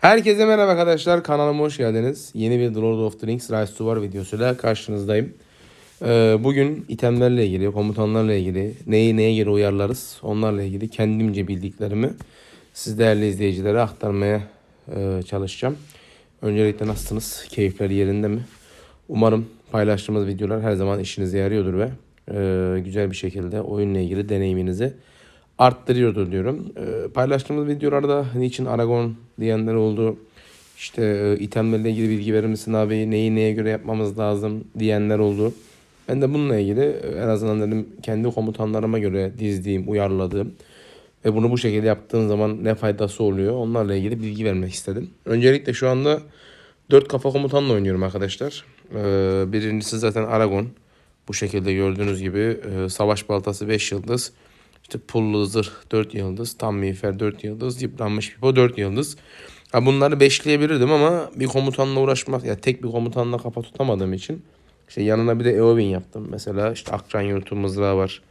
Herkese merhaba arkadaşlar. Kanalıma hoş geldiniz. Yeni bir The Lord of the Rings Rise to War videosuyla karşınızdayım. Ee, bugün itemlerle ilgili, komutanlarla ilgili, neyi neye göre uyarlarız onlarla ilgili kendimce bildiklerimi siz değerli izleyicilere aktarmaya e, çalışacağım. Öncelikle nasılsınız? Keyifler yerinde mi? Umarım paylaştığımız videolar her zaman işinize yarıyordur ve e, güzel bir şekilde oyunla ilgili deneyiminizi arttırıyordur diyorum. E, paylaştığımız videolarda niçin Aragon diyenler oldu. İşte e, itemlerle ilgili bilgi verir misin abi? Neyi neye göre yapmamız lazım diyenler oldu. Ben de bununla ilgili e, en azından dedim kendi komutanlarıma göre dizdiğim, uyarladığım ve bunu bu şekilde yaptığım zaman ne faydası oluyor onlarla ilgili bilgi vermek istedim. Öncelikle şu anda 4 kafa komutanla oynuyorum arkadaşlar. Ee, birincisi zaten Aragon. Bu şekilde gördüğünüz gibi e, savaş baltası 5 yıldız. İşte pullu zırh 4 yıldız. Tam miğfer 4 yıldız. Yıpranmış pipo 4 yıldız. Ha bunları beşleyebilirdim ama bir komutanla uğraşmak ya tek bir komutanla kafa tutamadığım için işte yanına bir de Eowyn yaptım. Mesela işte Akran yurtu mızrağı var.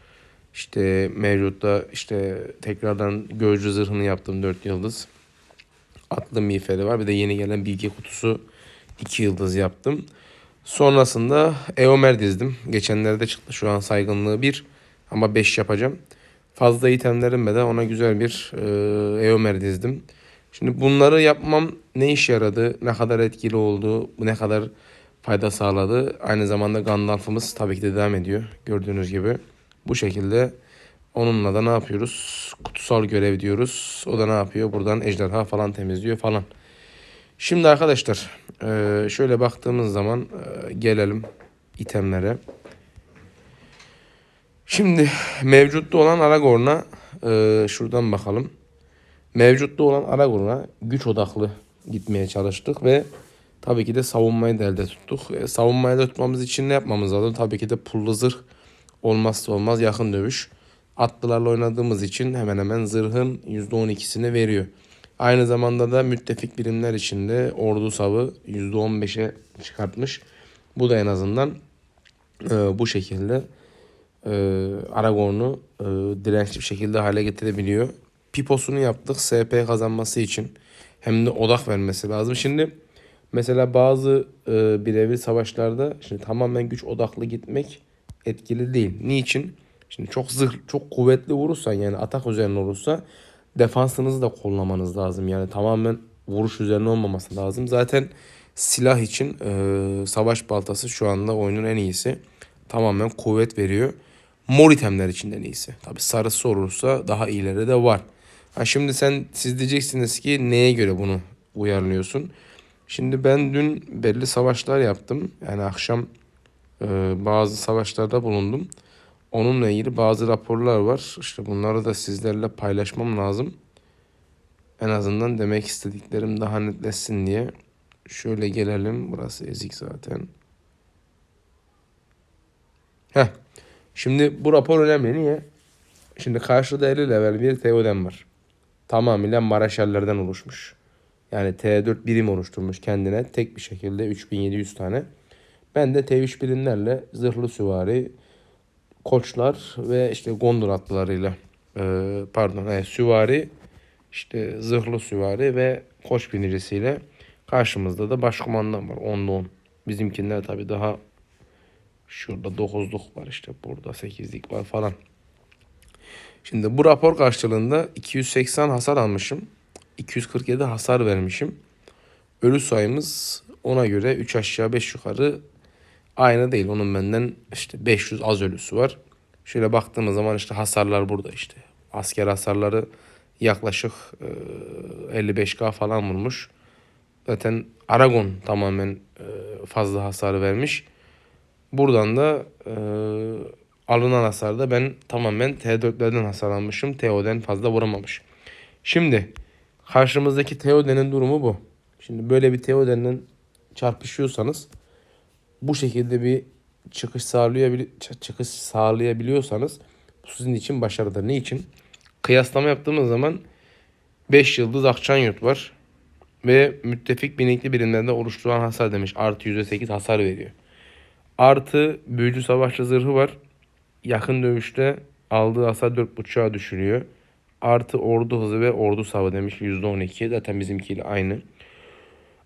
İşte mevcutta işte tekrardan gözcü zırhını yaptım 4 yıldız. Atlı miğferi var. Bir de yeni gelen bilgi kutusu 2 yıldız yaptım. Sonrasında Eomer dizdim. Geçenlerde çıktı şu an saygınlığı 1 ama 5 yapacağım. Fazla itemlerimle de ona güzel bir e, Eomer dizdim. Şimdi bunları yapmam ne iş yaradı, ne kadar etkili oldu, ne kadar fayda sağladı. Aynı zamanda Gandalf'ımız tabii ki de devam ediyor. Gördüğünüz gibi bu şekilde onunla da ne yapıyoruz? Kutsal görev diyoruz. O da ne yapıyor? Buradan ejderha falan temizliyor falan. Şimdi arkadaşlar e, şöyle baktığımız zaman e, gelelim itemlere. Şimdi mevcutta olan Aragorn'a e, şuradan bakalım. Mevcutta olan Aragorn'a güç odaklı gitmeye çalıştık ve tabii ki de savunmayı da elde tuttuk. E, savunmayı da tutmamız için ne yapmamız lazım? Tabii ki de pullu zırh olmazsa olmaz yakın dövüş. Atlılarla oynadığımız için hemen hemen zırhın %12'sini veriyor. Aynı zamanda da müttefik birimler içinde ordu savı %15'e çıkartmış. Bu da en azından e, bu şekilde e, Aragorn'u e, dirençli bir şekilde hale getirebiliyor. Piposunu yaptık SP kazanması için. Hem de odak vermesi lazım. Şimdi mesela bazı e, birebir savaşlarda şimdi tamamen güç odaklı gitmek etkili değil. Niçin? Şimdi çok zırh, çok kuvvetli vurursan yani atak üzerine olursa defansınızı da kollamanız lazım. Yani tamamen vuruş üzerine olmaması lazım. Zaten silah için e, savaş baltası şu anda oyunun en iyisi. Tamamen kuvvet veriyor. Mor itemler için de en iyisi. Tabi sarısı olursa daha iyileri de var. Ha şimdi sen siz diyeceksiniz ki neye göre bunu uyarlıyorsun? Şimdi ben dün belli savaşlar yaptım. Yani akşam e, bazı savaşlarda bulundum. Onunla ilgili bazı raporlar var. İşte bunları da sizlerle paylaşmam lazım. En azından demek istediklerim daha netleşsin diye. Şöyle gelelim. Burası ezik zaten. Heh. Şimdi bu rapor önemli. Niye? Şimdi karşıda 50 level bir Theoden var. Tamamıyla Maraşallerden oluşmuş. Yani T4 birim oluşturmuş kendine tek bir şekilde 3700 tane. Ben de T3 birimlerle zırhlı süvari, koçlar ve işte Gondor atlılarıyla e, pardon e, süvari işte zırhlı süvari ve koç binicisiyle karşımızda da başkumandan var 10'da 10. Bizimkiler tabi daha şurada 9'luk var işte burada 8'lik var falan. Şimdi bu rapor karşılığında 280 hasar almışım. 247 hasar vermişim. Ölü sayımız ona göre 3 aşağı 5 yukarı aynı değil. Onun benden işte 500 az ölüsü var. Şöyle baktığımız zaman işte hasarlar burada işte. Asker hasarları yaklaşık e, 55k falan vurmuş. Zaten Aragon tamamen fazla hasar vermiş. Buradan da e, alınan hasarda ben tamamen T4'lerden hasar almışım. TO'den fazla vuramamış. Şimdi karşımızdaki Theoden'in durumu bu. Şimdi böyle bir Theoden'le çarpışıyorsanız bu şekilde bir çıkış sağlayabil çıkış sağlayabiliyorsanız bu sizin için başarıdır. Ne için? Kıyaslama yaptığımız zaman 5 yıldız Akçanyurt var ve müttefik binekli birimlerde oluşturulan hasar demiş. Artı %8 hasar veriyor. Artı büyücü savaşçı zırhı var. Yakın dövüşte aldığı hasar 4.5'a düşürüyor. Artı ordu hızı ve ordu savı demiş %12. Zaten bizimkiyle aynı.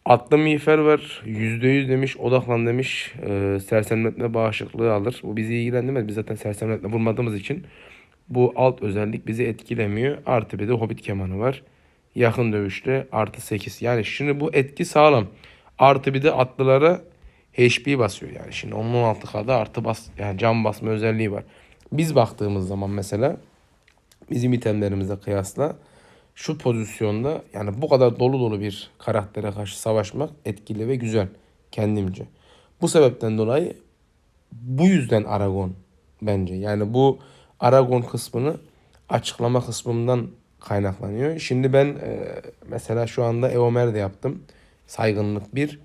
Atlı miğfer var. %100 demiş. Odaklan demiş. E, sersemletme bağışıklığı alır. Bu bizi ilgilendirmez. Biz zaten sersemletme vurmadığımız için bu alt özellik bizi etkilemiyor. Artı bir de hobbit kemanı var. Yakın dövüşte artı 8. Yani şimdi bu etki sağlam. Artı bir de atlılara HP basıyor yani. Şimdi onun 16K'da artı bas yani cam basma özelliği var. Biz baktığımız zaman mesela bizim itemlerimize kıyasla şu pozisyonda yani bu kadar dolu dolu bir karaktere karşı savaşmak etkili ve güzel kendimce. Bu sebepten dolayı bu yüzden Aragon bence. Yani bu Aragon kısmını açıklama kısmından kaynaklanıyor. Şimdi ben e, mesela şu anda Eomer de yaptım. Saygınlık bir.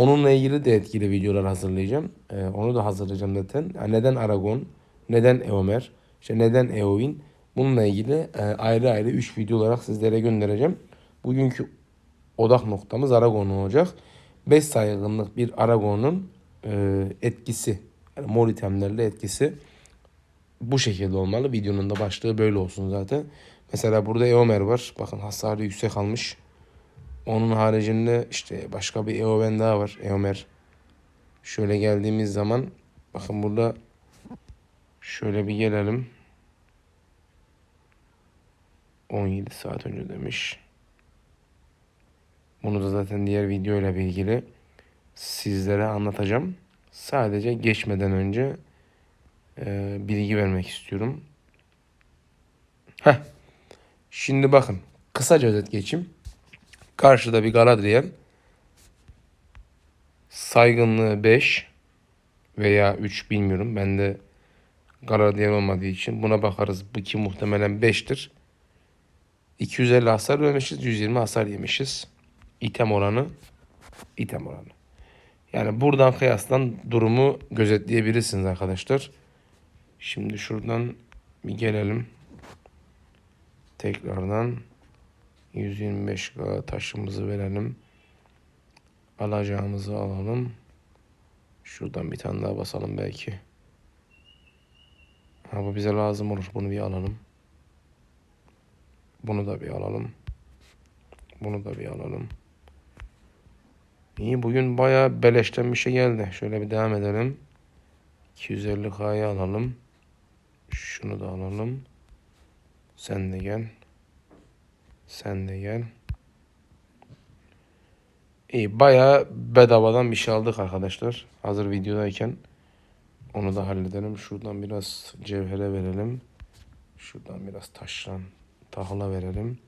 Onunla ilgili de etkili videolar hazırlayacağım. E, onu da hazırlayacağım zaten. Yani neden Aragon? Neden Eomer? İşte neden Eowyn? Bununla ilgili e, ayrı ayrı 3 video olarak sizlere göndereceğim. Bugünkü odak noktamız Aragon olacak. 5 saygınlık bir Aragon'un e, etkisi. Yani mor itemlerle etkisi bu şekilde olmalı. Videonun da başlığı böyle olsun zaten. Mesela burada Eomer var. Bakın hasarı yüksek almış. Onun haricinde işte başka bir Eowen daha var. Eomer. Şöyle geldiğimiz zaman bakın burada şöyle bir gelelim. 17 saat önce demiş. Bunu da zaten diğer video ile ilgili sizlere anlatacağım. Sadece geçmeden önce e, bilgi vermek istiyorum. Heh. Şimdi bakın kısaca özet geçeyim. Karşıda bir Galadriel. Saygınlığı 5 veya 3 bilmiyorum. Ben de Galadriel olmadığı için buna bakarız. Bu ki muhtemelen 5'tir. 250 hasar vermişiz. 120 hasar yemişiz. İtem oranı. item oranı. Yani buradan kıyaslan durumu gözetleyebilirsiniz arkadaşlar. Şimdi şuradan bir gelelim. Tekrardan 125 taşımızı verelim. Alacağımızı alalım. Şuradan bir tane daha basalım belki. Ha bu bize lazım olur. Bunu bir alalım. Bunu da bir alalım. Bunu da bir alalım. İyi bugün bayağı beleşten bir şey geldi. Şöyle bir devam edelim. 250K'yı alalım. Şunu da alalım. Sen de gel. Sen de gel. İyi bayağı bedavadan bir şey aldık arkadaşlar. Hazır videodayken. Onu da halledelim. Şuradan biraz cevhere Şuradan biraz taşlan tahıla verelim.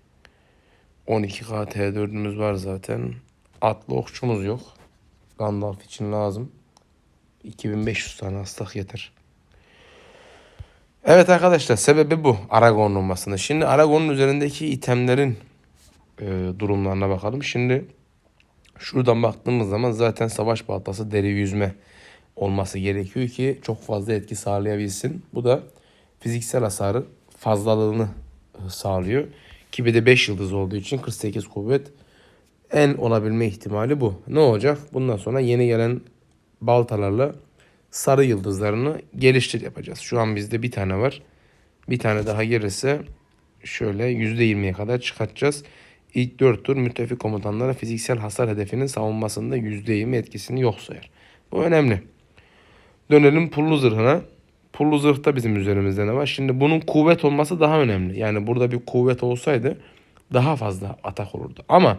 12K T4'ümüz var zaten. Atlı okçumuz yok. Gandalf için lazım. 2500 tane astak yeter. Evet arkadaşlar sebebi bu Aragon olmasının. Şimdi Aragon'un üzerindeki itemlerin e, durumlarına bakalım. Şimdi şuradan baktığımız zaman zaten savaş baltası deri yüzme olması gerekiyor ki çok fazla etki sağlayabilsin. Bu da fiziksel hasarı fazlalığını e, sağlıyor. Ki bir de 5 yıldız olduğu için 48 kuvvet en olabilme ihtimali bu. Ne olacak? Bundan sonra yeni gelen baltalarla sarı yıldızlarını geliştir yapacağız. Şu an bizde bir tane var. Bir tane daha gelirse şöyle %20'ye kadar çıkartacağız. İlk 4 tur müttefik komutanlara fiziksel hasar hedefinin savunmasında %20 etkisini yok sayar. Bu önemli. Dönelim pullu zırhına. Pullu zırhta bizim üzerimizde ne var? Şimdi bunun kuvvet olması daha önemli. Yani burada bir kuvvet olsaydı daha fazla atak olurdu. Ama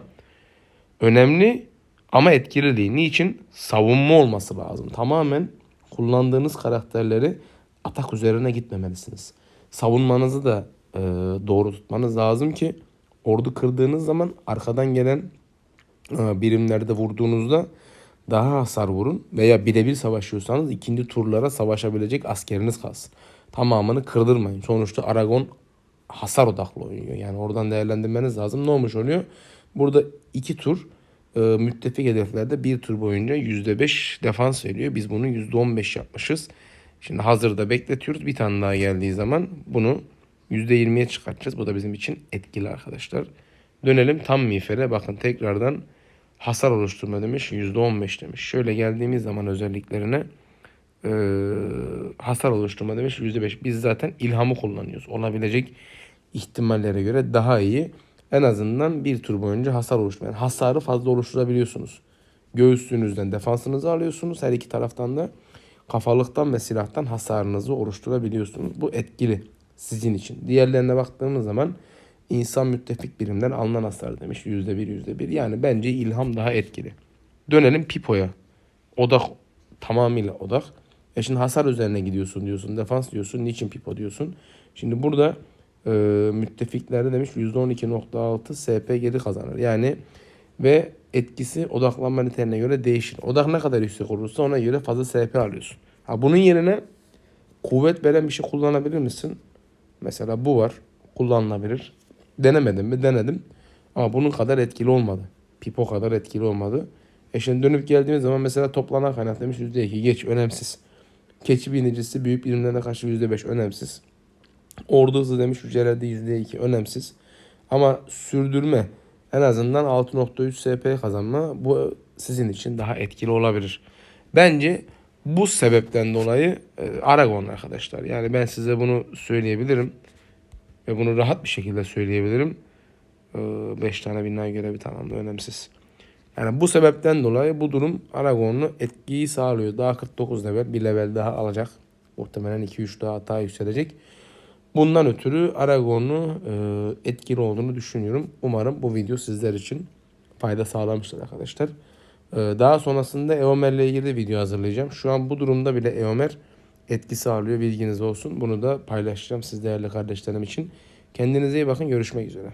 önemli ama etkili değil. Niçin? Savunma olması lazım. Tamamen kullandığınız karakterleri atak üzerine gitmemelisiniz. Savunmanızı da e, doğru tutmanız lazım ki ordu kırdığınız zaman arkadan gelen e, birimlerde vurduğunuzda daha hasar vurun veya birebir savaşıyorsanız ikinci turlara savaşabilecek askeriniz kalsın. Tamamını kırdırmayın. Sonuçta Aragon hasar odaklı oynuyor. Yani oradan değerlendirmeniz lazım. Ne olmuş oluyor? Burada iki tur e, müttefik hedeflerde bir tur boyunca %5 defans veriyor. Biz bunu %15 yapmışız. Şimdi hazırda bekletiyoruz. Bir tane daha geldiği zaman bunu %20'ye çıkartacağız. Bu da bizim için etkili arkadaşlar. Dönelim tam miğfere. Bakın tekrardan hasar oluşturma demiş. %15 demiş. Şöyle geldiğimiz zaman özelliklerine e, hasar oluşturma demiş %5. Biz zaten ilhamı kullanıyoruz. Olabilecek ihtimallere göre daha iyi. En azından bir tur boyunca hasar oluşturma. Yani hasarı fazla oluşturabiliyorsunuz. Göğüsünüzden defansınızı alıyorsunuz. Her iki taraftan da kafalıktan ve silahtan hasarınızı oluşturabiliyorsunuz. Bu etkili sizin için. Diğerlerine baktığımız zaman insan müttefik birimden alınan hasar demiş. Yüzde bir, yüzde bir. Yani bence ilham daha etkili. Dönelim Pipo'ya. Odak tamamıyla odak. E şimdi hasar üzerine gidiyorsun diyorsun. Defans diyorsun. Niçin Pipo diyorsun. Şimdi burada e, müttefiklerde demiş %12.6 SP geri kazanır. Yani ve etkisi odaklanma niteline göre değişir. Odak ne kadar yüksek olursa ona göre fazla SP alıyorsun. Ha bunun yerine kuvvet veren bir şey kullanabilir misin? Mesela bu var. Kullanılabilir. Denemedim mi? Denedim. Ama bunun kadar etkili olmadı. Pipo kadar etkili olmadı. E şimdi dönüp geldiğimiz zaman mesela toplanan kaynak demiş %2. Geç önemsiz. Keçi binicisi büyük birimlerine karşı %5 önemsiz. Ordu hızı demiş hücrelerde %2 önemsiz. Ama sürdürme en azından 6.3 SP kazanma bu sizin için daha etkili olabilir. Bence bu sebepten dolayı e, Aragon arkadaşlar. Yani ben size bunu söyleyebilirim. Ve bunu rahat bir şekilde söyleyebilirim. 5 tane binaya göre bir tamamda önemsiz. Yani bu sebepten dolayı bu durum Aragon'u etkiyi sağlıyor. Daha 49 level bir level daha alacak. Muhtemelen 2-3 daha hata yükselecek. Bundan ötürü Aragon'u e, etkili olduğunu düşünüyorum. Umarım bu video sizler için fayda sağlamıştır arkadaşlar. E, daha sonrasında Eomer ile ilgili de video hazırlayacağım. Şu an bu durumda bile Eomer etki sağlıyor. Bilginiz olsun. Bunu da paylaşacağım siz değerli kardeşlerim için. Kendinize iyi bakın. Görüşmek üzere.